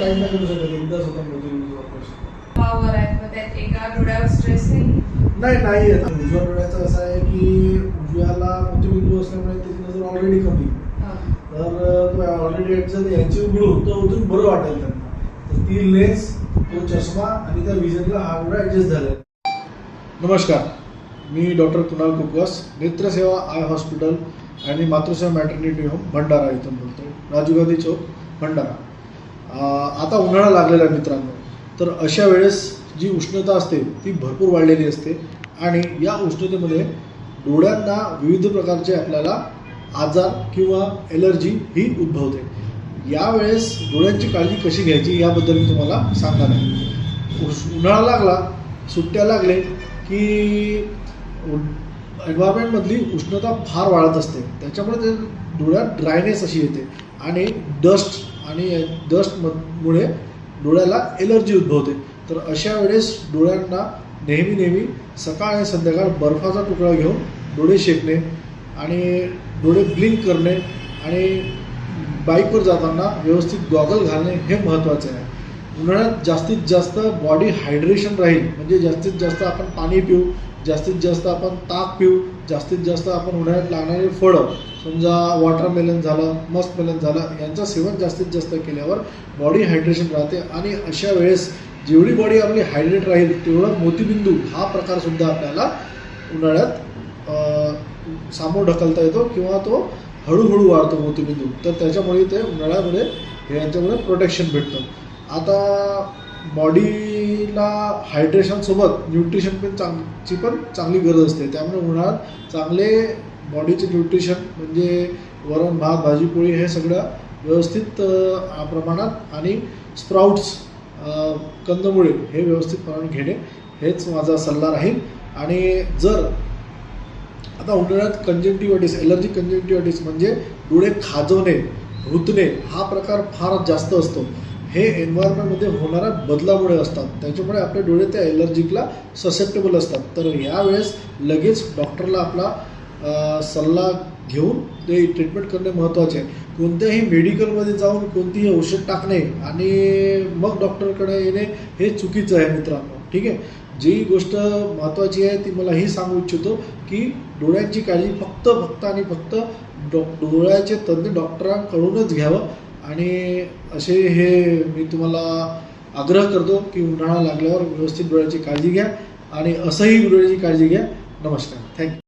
काही नाही करू शकत एकदाच होता मोदी ऑपरेशन पॉवर आहे मग त्यात एका डोळ्यावर स्ट्रेस नाही नाही नाही येत. उजव्या डोळ्याचं असं आहे की उजव्याला मोतीबिंदू असल्यामुळे त्याची नजर ऑलरेडी कमी. तर तो ऑलरेडी जर यांची उघडून तर अजून बरं वाटेल त्यांना. तर ती लेन्स तो चष्मा आणि त्या विजनला हा डोळा ऍडजस्ट झाले नमस्कार. मी doctor Kunal Kukwas Netraseva eye hospital आणि मातृसेवा मॅटर्निटी होम भंडारा इथून बोलतो राजीव गांधी चौक भंडारा. आता उन्हाळा लागलेला आहे मित्रांनो. तर अशा वेळेस जी उष्णता असते ती भरपूर वाढलेली असते. आणि या उष्णतेमध्ये डोळ्यांना विविध प्रकारचे आपल्याला आजार किंवा एलर्जी ही उद्भवते. यावेळेस डोळ्यांची काळजी कशी घ्यायची याबद्दल मी तुम्हाला सांगणार आहे. उश उन्हाळा लागला सुट्ट्या लागले की एन्व्हायरमेंटमधली उष्णता फार वाढत असते. त्याच्यामुळे ते डोळ्यात ड्रायनेस अशी येते. आणि डस्ट आणि डस्टमुळे डोळ्याला एलर्जी उद्भवते. तर अशा वेळेस डोळ्यांना नेहमी नेहमी सकाळ आणि संध्याकाळ बर्फाचा तुकडा घेऊन डोळे शेकणे आणि डोळे ब्लिंक करणे आणि बाईकवर जाताना व्यवस्थित गॉगल घालणे हे महत्त्वाचे आहे. उन्हाळ्यात जास्तीत जास्त बॉडी हायड्रेशन राहील म्हणजे जास्तीत जास्त आपण पाणी पिऊ जास्तीत जास्त आपण ताक पिऊ जास्तीत जास्त आपण उन्हाळ्यात लागणारे फळं समजा वॉटरमेलन झालं मस्कमेलन झालं यांचं सेवन जास्तीत जास्त केल्यावर बॉडी हायड्रेशन राहते. आणि अशा वेळेस जेवढी बॉडी आपली हायड्रेट राहील तेवढं मोतीबिंदू हा प्रकारसुद्धा आपल्याला उन्हाळ्यात सामोर ढकलता येतो किंवा तो हळूहळू वाढतो मोतीबिंदू. तर त्याच्यामुळे ते उन्हाळ्यामध्ये हे यांच्यामुळे प्रोटेक्शन भेटतं. आता बॉडीला हायड्रेशनसोबत न्यूट्रिशन पण चांगची पण चांगली गरज असते. त्यामुळे उन्हाळ्यात चांगले बॉडीचे न्यूट्रिशन म्हणजे वरण भात भाजी पोळी हे सगळं व्यवस्थित प्रमाणात आणि स्प्राउट्स कंदमुळे हे व्यवस्थित प्रमाणात घेणे हेच माझा सल्ला राहील. आणि जर आता उन्हाळ्यात कंजंक्टिव्हायटिस एलर्जी कंजंक्टिव्हायटिस म्हणजे डोळे खाजवणे रुतणे हा प्रकार फार जास्त असतो. हे एन्व्हायरमेंटमध्ये होणाऱ्या बदलामुळे असतात. त्याच्यामुळे आपले डोळे त्या एलर्जिकला ससेप्टेबल असतात. तर यावेळेस लगेच डॉक्टरला आपला सल्ला घेऊन ते ट्रीटमेंट करणे महत्त्वाचे आहे. कोणत्याही मेडिकलमध्ये जाऊन कोणतीही औषध टाकणे आणि मग डॉक्टरकडे येणे हे चुकीचं आहे मित्रांनो. ठीक आहे? जी गोष्ट महत्त्वाची आहे ती मला ही सांगू इच्छितो की डोळ्यांची काळजी फक्त फक्त आणि फक्त डॉ डोळ्याचे तज्ज्ञ डॉक्टरांकडूनच घ्यावं. आणि असे हे मी तुम्हाला आग्रह करतो की उन्हाळा लागल्यावर व्यवस्थित डोळ्याची काळजी घ्या आणि असंही डोळ्याची काळजी घ्या. नमस्कार. थँक्यू